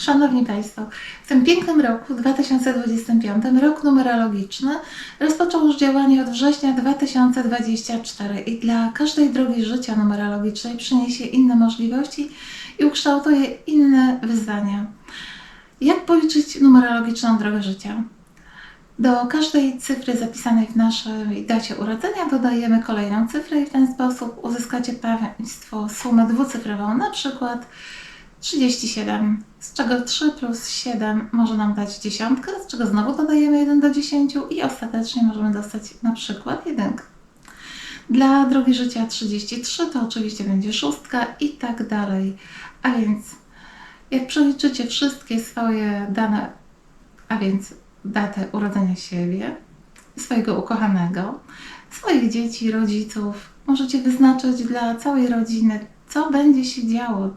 Szanowni Państwo, w tym pięknym roku 2025, rok numerologiczny, rozpoczął już działanie od września 2024 i dla każdej drogi życia numerologicznej przyniesie inne możliwości i ukształtuje inne wyzwania. Jak policzyć numerologiczną drogę życia? Do każdej cyfry zapisanej w naszej dacie urodzenia dodajemy kolejną cyfrę i w ten sposób uzyskacie Państwo sumę dwucyfrową, na przykład 37, z czego 3 plus 7 może nam dać dziesiątkę, z czego znowu dodajemy 1 do 10 i ostatecznie możemy dostać na przykład jedynkę. Dla drogi życia 33 to oczywiście będzie szóstka i tak dalej. A więc jak przeliczycie wszystkie swoje dane, a więc datę urodzenia siebie, swojego ukochanego, swoich dzieci, rodziców, możecie wyznaczyć dla całej rodziny, co będzie się działo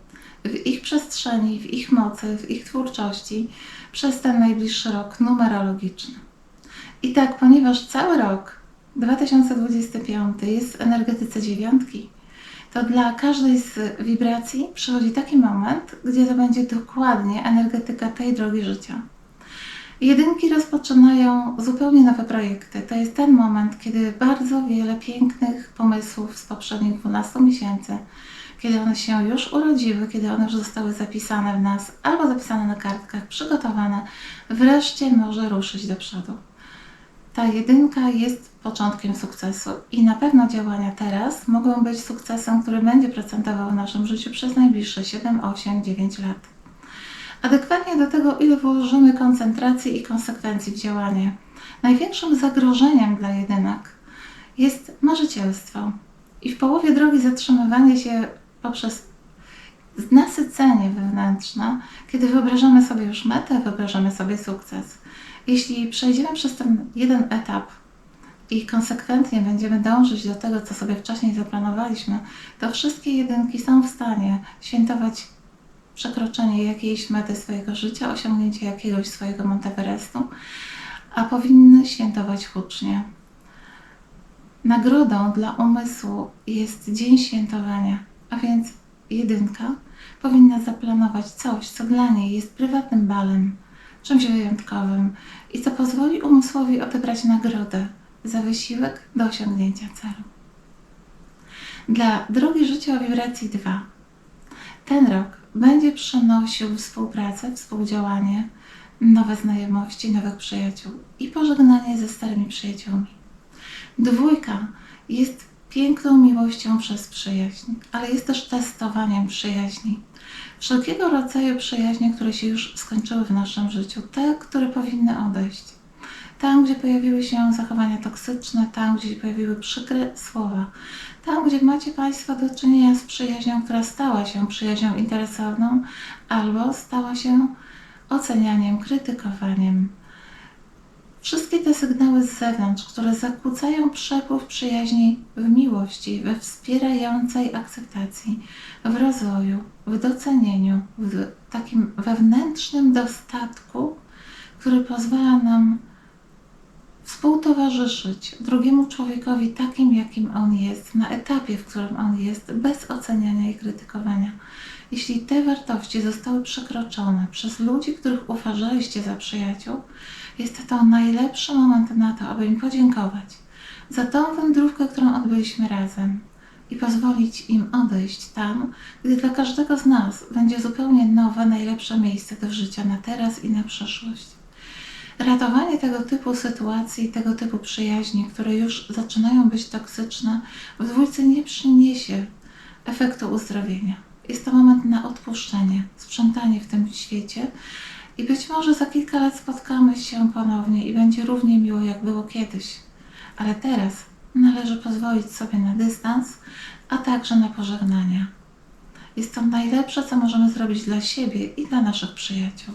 w ich przestrzeni, w ich mocy, w ich twórczości przez ten najbliższy rok numerologiczny. I tak, ponieważ cały rok 2025 jest w energetyce dziewiątki, to dla każdej z wibracji przychodzi taki moment, gdzie to będzie dokładnie energetyka tej drogi życia. Jedynki rozpoczynają zupełnie nowe projekty. To jest ten moment, kiedy bardzo wiele pięknych pomysłów z poprzednich 12 miesięcy, kiedy one się już urodziły, kiedy one już zostały zapisane w nas, albo zapisane na kartkach, przygotowane, wreszcie może ruszyć do przodu. Ta jedynka jest początkiem sukcesu i na pewno działania teraz mogą być sukcesem, który będzie procentował w naszym życiu przez najbliższe 7, 8, 9 lat. Adekwatnie do tego, ile włożymy koncentracji i konsekwencji w działanie. Największym zagrożeniem dla jedynek jest marzycielstwo i w połowie drogi zatrzymywanie się poprzez nasycenie wewnętrzne, kiedy wyobrażamy sobie już metę, wyobrażamy sobie sukces. Jeśli przejdziemy przez ten jeden etap i konsekwentnie będziemy dążyć do tego, co sobie wcześniej zaplanowaliśmy, to wszystkie jedynki są w stanie świętować przekroczenie jakiejś mety swojego życia, osiągnięcie jakiegoś swojego Monteverestu, a powinny świętować hucznie. Nagrodą dla umysłu jest dzień świętowania, a więc jedynka powinna zaplanować coś, co dla niej jest prywatnym balem, czymś wyjątkowym i co pozwoli umysłowi odebrać nagrodę za wysiłek do osiągnięcia celu. Dla drogi życia o wibracji 2 ten rok będzie przynosił współpracę, współdziałanie, nowe znajomości, nowych przyjaciół i pożegnanie ze starymi przyjaciółmi. Dwójka jest piękną miłością przez przyjaźń, ale jest też testowaniem przyjaźni. Wszelkiego rodzaju przyjaźnie, które się już skończyły w naszym życiu, te, które powinny odejść. Tam, gdzie pojawiły się zachowania toksyczne, tam, gdzie pojawiły przykre słowa, tam, gdzie macie Państwo do czynienia z przyjaźnią, która stała się przyjaźnią interesowną albo stała się ocenianiem, krytykowaniem. Wszystkie te sygnały z zewnątrz, które zakłócają przepływ przyjaźni w miłości, we wspierającej akceptacji, w rozwoju, w docenieniu, w takim wewnętrznym dostatku, który pozwala nam współtowarzyszyć drugiemu człowiekowi takim, jakim on jest, na etapie, w którym on jest, bez oceniania i krytykowania. Jeśli te wartości zostały przekroczone przez ludzi, których uważaliście za przyjaciół, jest to najlepszy moment na to, aby im podziękować za tą wędrówkę, którą odbyliśmy razem i pozwolić im odejść tam, gdy dla każdego z nas będzie zupełnie nowe, najlepsze miejsce do życia na teraz i na przyszłość. Ratowanie tego typu sytuacji, tego typu przyjaźni, które już zaczynają być toksyczne, w dwójce nie przyniesie efektu uzdrowienia. Jest to moment na odpuszczenie, sprzątanie w tym świecie i być może za kilka lat spotkamy się ponownie i będzie równie miło, jak było kiedyś. Ale teraz należy pozwolić sobie na dystans, a także na pożegnania. Jest to najlepsze, co możemy zrobić dla siebie i dla naszych przyjaciół.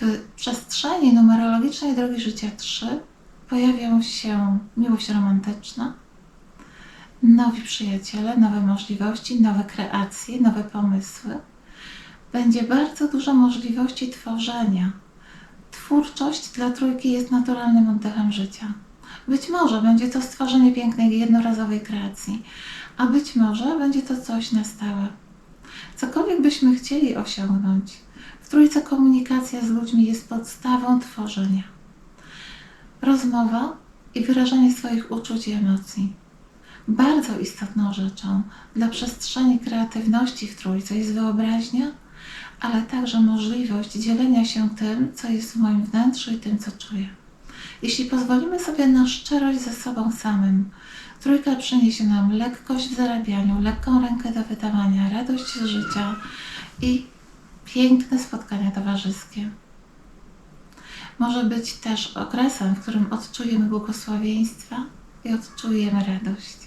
W przestrzeni numerologicznej drogi życia 3 pojawią się miłość romantyczna, nowi przyjaciele, nowe możliwości, nowe kreacje, nowe pomysły. Będzie bardzo dużo możliwości tworzenia. Twórczość dla trójki jest naturalnym oddechem życia. Być może będzie to stworzenie pięknej, jednorazowej kreacji, a być może będzie to coś na stałe. Cokolwiek byśmy chcieli osiągnąć, w trójce komunikacja z ludźmi jest podstawą tworzenia. Rozmowa i wyrażanie swoich uczuć i emocji. Bardzo istotną rzeczą dla przestrzeni kreatywności w trójce jest wyobraźnia, ale także możliwość dzielenia się tym, co jest w moim wnętrzu i tym, co czuję. Jeśli pozwolimy sobie na szczerość ze sobą samym, trójka przyniesie nam lekkość w zarabianiu, lekką rękę do wydawania, radość z życia i piękne spotkania towarzyskie. Może być też okresem, w którym odczujemy błogosławieństwa i odczujemy radość.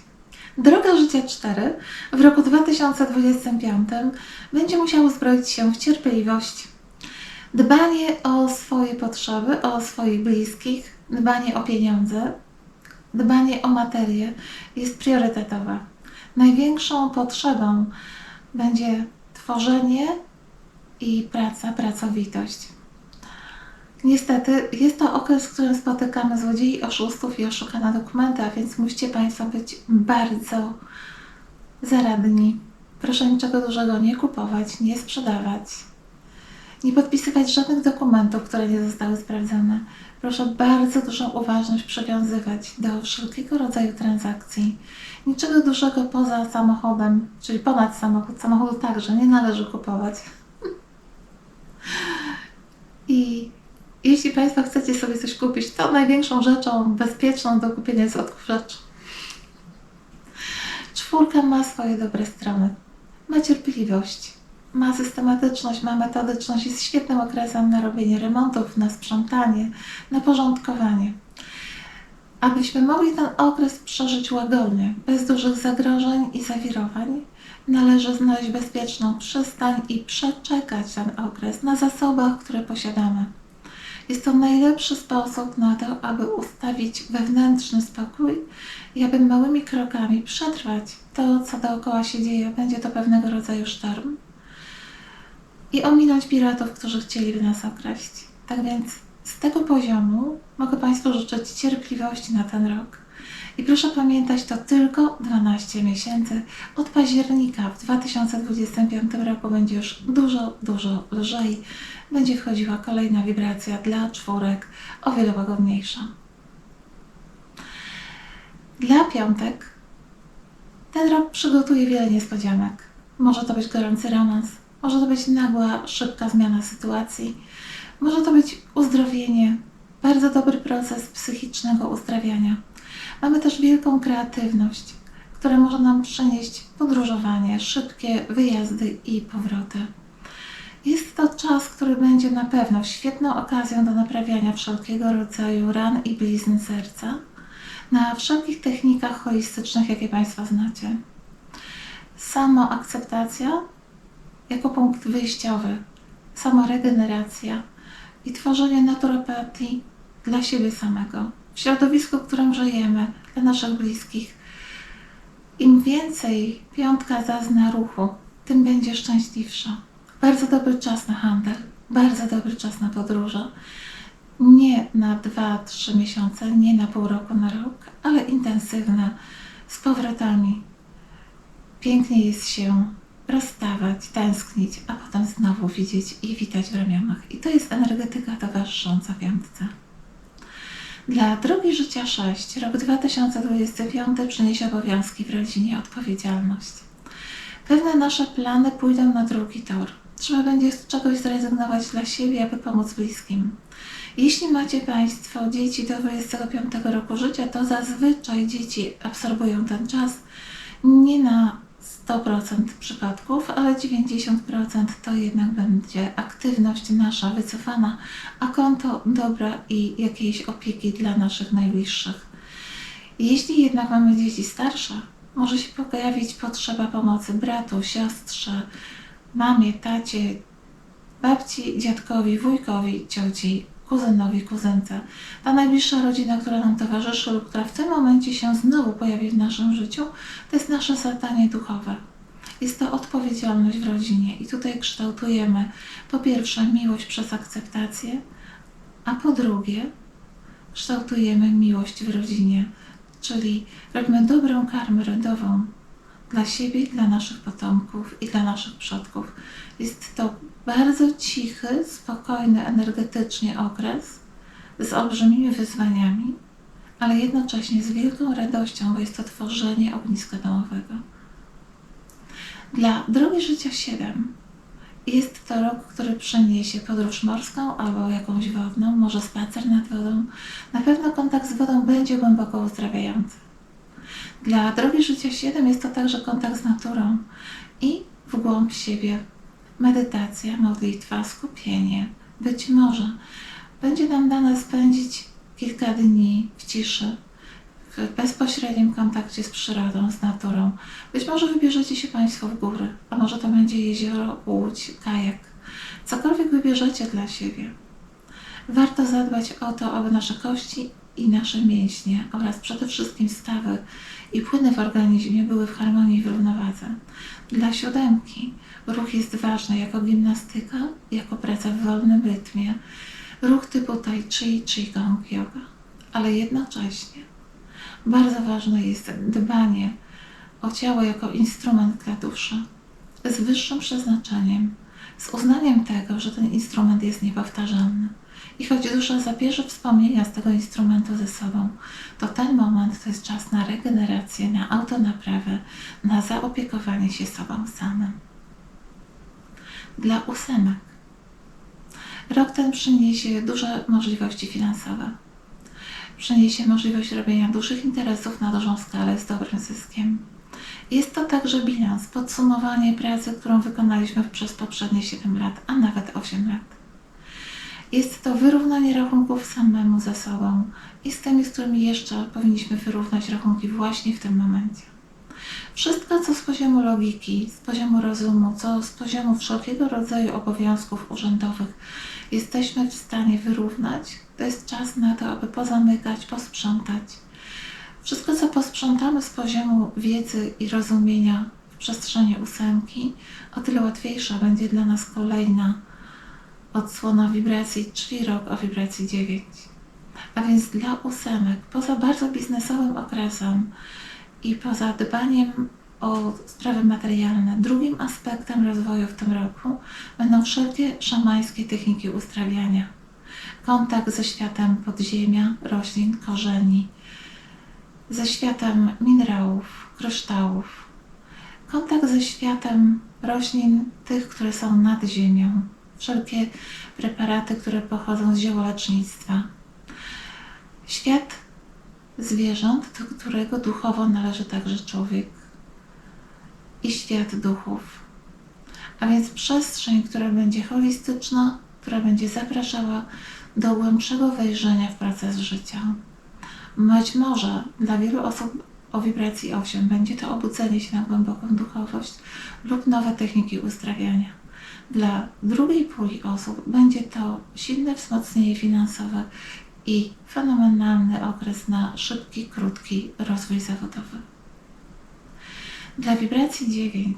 Droga życia 4 w roku 2025 będzie musiała uzbroić się w cierpliwość, dbanie o swoje potrzeby, o swoich bliskich, dbanie o pieniądze, dbanie o materię jest priorytetowe. Największą potrzebą będzie tworzenie i praca, pracowitość. Niestety jest to okres, w którym spotykamy złodziei, oszustów i oszukane dokumenty, a więc musicie Państwo być bardzo zaradni. Proszę niczego dużego nie kupować, nie sprzedawać, nie podpisywać żadnych dokumentów, które nie zostały sprawdzone. Proszę bardzo dużą uważność przywiązywać do wszelkiego rodzaju transakcji. Niczego dużego poza samochodem, czyli ponad samochód, samochodu także nie należy kupować. Jeśli Państwo chcecie sobie coś kupić, to największą rzeczą bezpieczną do kupienia jest odkurzacz. Czwórka ma swoje dobre strony. Ma cierpliwość, ma systematyczność, ma metodyczność, jest świetnym okresem na robienie remontów, na sprzątanie, na porządkowanie. Abyśmy mogli ten okres przeżyć łagodnie, bez dużych zagrożeń i zawirowań, należy znaleźć bezpieczną przystań i przeczekać ten okres na zasobach, które posiadamy. Jest to najlepszy sposób na to, aby ustawić wewnętrzny spokój i aby małymi krokami przetrwać to, co dookoła się dzieje. Będzie to pewnego rodzaju sztorm. I ominąć piratów, którzy chcieliby nas okraść. Tak więc z tego poziomu mogę Państwu życzyć cierpliwości na ten rok. I proszę pamiętać, to tylko 12 miesięcy. Od października w 2025 roku będzie już dużo, dużo lżej. Będzie wchodziła kolejna wibracja dla czwórek, o wiele łagodniejsza. Dla piątek ten rok przygotuje wiele niespodzianek. Może to być gorący romans, może to być nagła, szybka zmiana sytuacji, może to być uzdrowienie, bardzo dobry proces psychicznego uzdrawiania. Mamy też wielką kreatywność, która może nam przynieść podróżowanie, szybkie wyjazdy i powroty. Jest to czas, który będzie na pewno świetną okazją do naprawiania wszelkiego rodzaju ran i blizn serca na wszelkich technikach holistycznych, jakie Państwo znacie. Samoakceptacja jako punkt wyjściowy, samoregeneracja i tworzenie naturopatii dla siebie samego, w środowisku, w którym żyjemy, dla naszych bliskich. Im więcej piątka zazna ruchu, tym będzie szczęśliwsza. Bardzo dobry czas na handel, bardzo dobry czas na podróże. Nie na 2-3 miesiące, nie na pół roku, na rok, ale intensywne, z powrotami. Pięknie jest się rozstawać, tęsknić, a potem znowu widzieć i witać w ramionach. I to jest energetyka towarzysząca piątce. Dla drogi życia 6 rok 2025 przyniesie obowiązki w rodzinie, odpowiedzialność. Pewne nasze plany pójdą na drugi tor. Trzeba będzie z czegoś zrezygnować dla siebie, aby pomóc bliskim. Jeśli macie Państwo dzieci do 25 roku życia, to zazwyczaj dzieci absorbują ten czas nie na 100% przypadków, ale 90% to jednak będzie aktywność nasza wycofana, a konto dobra i jakiejś opieki dla naszych najbliższych. Jeśli jednak mamy dzieci starsze, może się pojawić potrzeba pomocy bratu, siostrze, mamie, tacie, babci, dziadkowi, wujkowi, cioci, kuzynowi, kuzynce. Ta najbliższa rodzina, która nam towarzyszy lub która w tym momencie się znowu pojawi w naszym życiu, to jest nasze zadanie duchowe. Jest to odpowiedzialność w rodzinie i tutaj kształtujemy po pierwsze miłość przez akceptację, a po drugie kształtujemy miłość w rodzinie, czyli robimy dobrą karmę rodową dla siebie, dla naszych potomków i dla naszych przodków. Jest to bardzo cichy, spokojny energetycznie okres z olbrzymimi wyzwaniami, ale jednocześnie z wielką radością, bo jest to tworzenie ogniska domowego. Dla drogi życia 7 jest to rok, który przyniesie podróż morską albo jakąś wodną, może spacer nad wodą. Na pewno kontakt z wodą będzie głęboko uzdrawiający. Dla drogi życia 7 jest to także kontakt z naturą i w głąb siebie. Medytacja, modlitwa, skupienie. Być może będzie nam dane spędzić kilka dni w ciszy, w bezpośrednim kontakcie z przyrodą, z naturą. Być może wybierzecie się Państwo w góry, a może to będzie jezioro, łódź, kajak. Cokolwiek wybierzecie dla siebie. Warto zadbać o to, aby nasze kości i nasze mięśnie oraz przede wszystkim stawy i płyny w organizmie były w harmonii i w równowadze. Dla siódemki ruch jest ważny jako gimnastyka, jako praca w wolnym rytmie, ruch typu tai chi, qigong, yoga, ale jednocześnie bardzo ważne jest dbanie o ciało jako instrument dla duszy z wyższym przeznaczeniem, z uznaniem tego, że ten instrument jest niepowtarzalny. I choć dusza zabierze wspomnienia z tego instrumentu ze sobą, to ten moment to jest czas na regenerację, na autonaprawę, na zaopiekowanie się sobą samym. Dla ósemek rok ten przyniesie duże możliwości finansowe. Przyniesie możliwość robienia dużych interesów na dużą skalę z dobrym zyskiem. Jest to także bilans, podsumowanie pracy, którą wykonaliśmy przez poprzednie 7 lat, a nawet 8 lat. Jest to wyrównanie rachunków samemu ze sobą i z tymi, z którymi jeszcze powinniśmy wyrównać rachunki właśnie w tym momencie. Wszystko, co z poziomu logiki, z poziomu rozumu, co z poziomu wszelkiego rodzaju obowiązków urzędowych jesteśmy w stanie wyrównać, to jest czas na to, aby pozamykać, posprzątać. Wszystko, co posprzątamy z poziomu wiedzy i rozumienia w przestrzeni ósemki, o tyle łatwiejsza będzie dla nas kolejna odsłona wibracji, czyli rok o wibracji 9. A więc dla ósemek, poza bardzo biznesowym okresem i poza dbaniem o sprawy materialne, drugim aspektem rozwoju w tym roku będą wszelkie szamańskie techniki uzdrawiania. Kontakt ze światem podziemia, roślin, korzeni, ze światem minerałów, kryształów, kontakt ze światem roślin, tych, które są nad ziemią, wszelkie preparaty, które pochodzą z ziołolecznictwa. Świat zwierząt, do którego duchowo należy także człowiek i świat duchów. A więc przestrzeń, która będzie holistyczna, która będzie zapraszała do głębszego wejrzenia w proces życia. Być może dla wielu osób o wibracji 8 będzie to obudzenie się na głęboką duchowość lub nowe techniki uzdrawiania. Dla drugiej puli osób będzie to silne wzmocnienie finansowe i fenomenalny okres na szybki, krótki rozwój zawodowy. Dla wibracji 9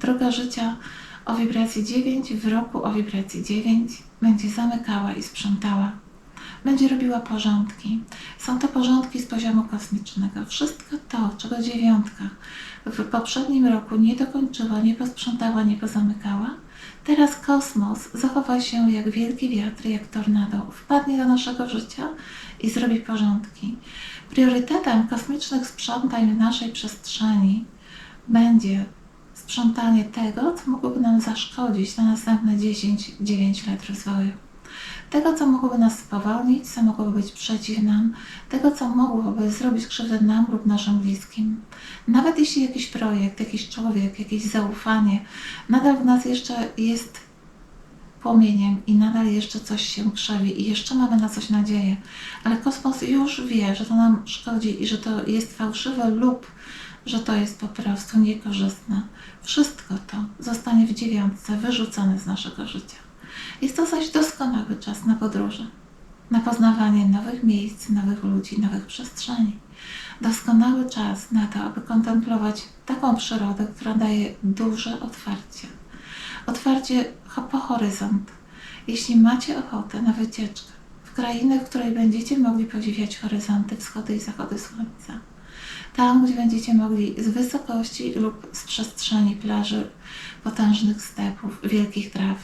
droga życia o wibracji 9 w roku o wibracji 9 będzie zamykała i sprzątała. Będzie robiła porządki. Są to porządki z poziomu kosmicznego. Wszystko to, czego dziewiątka w poprzednim roku nie dokończyła, nie posprzątała, nie pozamykała, teraz kosmos zachowa się jak wielki wiatr, jak tornado, wpadnie do naszego życia i zrobi porządki. Priorytetem kosmicznych sprzątań w naszej przestrzeni będzie sprzątanie tego, co mogłoby nam zaszkodzić na następne 10-9 lat rozwoju. Tego, co mogłoby nas spowolnić, co mogłoby być przeciw nam, tego, co mogłoby zrobić krzywdę nam lub naszym bliskim. Nawet jeśli jakiś projekt, jakiś człowiek, jakieś zaufanie nadal w nas jeszcze jest płomieniem i nadal jeszcze coś się krzewi i jeszcze mamy na coś nadzieję, ale kosmos już wie, że to nam szkodzi i że to jest fałszywe lub że to jest po prostu niekorzystne. Wszystko to zostanie w dziewiątce wyrzucone z naszego życia. Jest to zaś doskonały czas na podróże, na poznawanie nowych miejsc, nowych ludzi, nowych przestrzeni. Doskonały czas na to, aby kontemplować taką przyrodę, która daje duże otwarcie. Otwarcie po horyzont. Jeśli macie ochotę na wycieczkę w krainę, w której będziecie mogli podziwiać horyzonty, wschody i zachody słońca, Tam, gdzie będziecie mogli z wysokości lub z przestrzeni plaży, potężnych stepów, wielkich traw,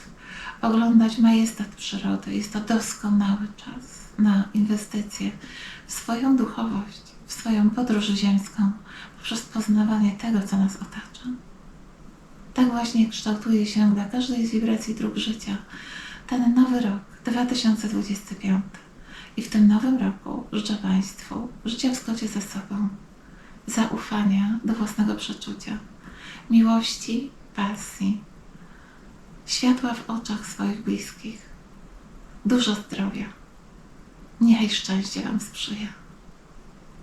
oglądać majestat przyrody. Jest to doskonały czas na inwestycje w swoją duchowość, w swoją podróż ziemską, poprzez poznawanie tego, co nas otacza. Tak właśnie kształtuje się dla każdej z wibracji dróg życia ten nowy rok 2025. I w tym nowym roku życzę Państwu życia w zgodzie ze sobą, zaufania do własnego przeczucia, miłości, pasji, światła w oczach swoich bliskich, dużo zdrowia. Niechaj szczęście Wam sprzyja.